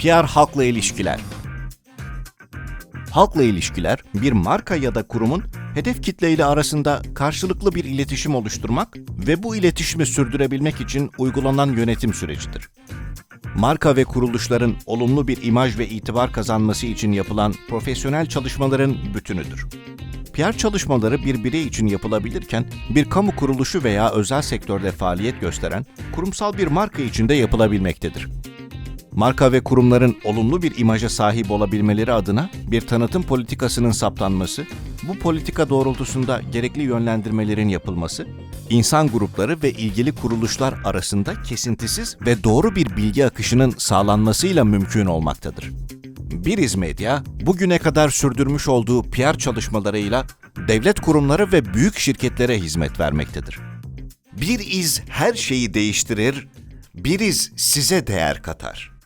PR halkla ilişkiler. Halkla ilişkiler, bir marka ya da kurumun hedef kitle ile arasında karşılıklı bir iletişim oluşturmak ve bu iletişimi sürdürebilmek için uygulanan yönetim sürecidir. Marka ve kuruluşların olumlu bir imaj ve itibar kazanması için yapılan profesyonel çalışmaların bütünüdür. PR çalışmaları bir birey için yapılabilirken, bir kamu kuruluşu veya özel sektörde faaliyet gösteren kurumsal bir marka için de yapılabilmektedir. Marka ve kurumların olumlu bir imaja sahip olabilmeleri adına bir tanıtım politikasının saptanması, bu politika doğrultusunda gerekli yönlendirmelerin yapılması, insan grupları ve ilgili kuruluşlar arasında kesintisiz ve doğru bir bilgi akışının sağlanmasıyla mümkün olmaktadır. Biriz Medya, bugüne kadar sürdürmüş olduğu PR çalışmalarıyla devlet kurumları ve büyük şirketlere hizmet vermektedir. Bir iz her şeyi değiştirir, bir iz size değer katar.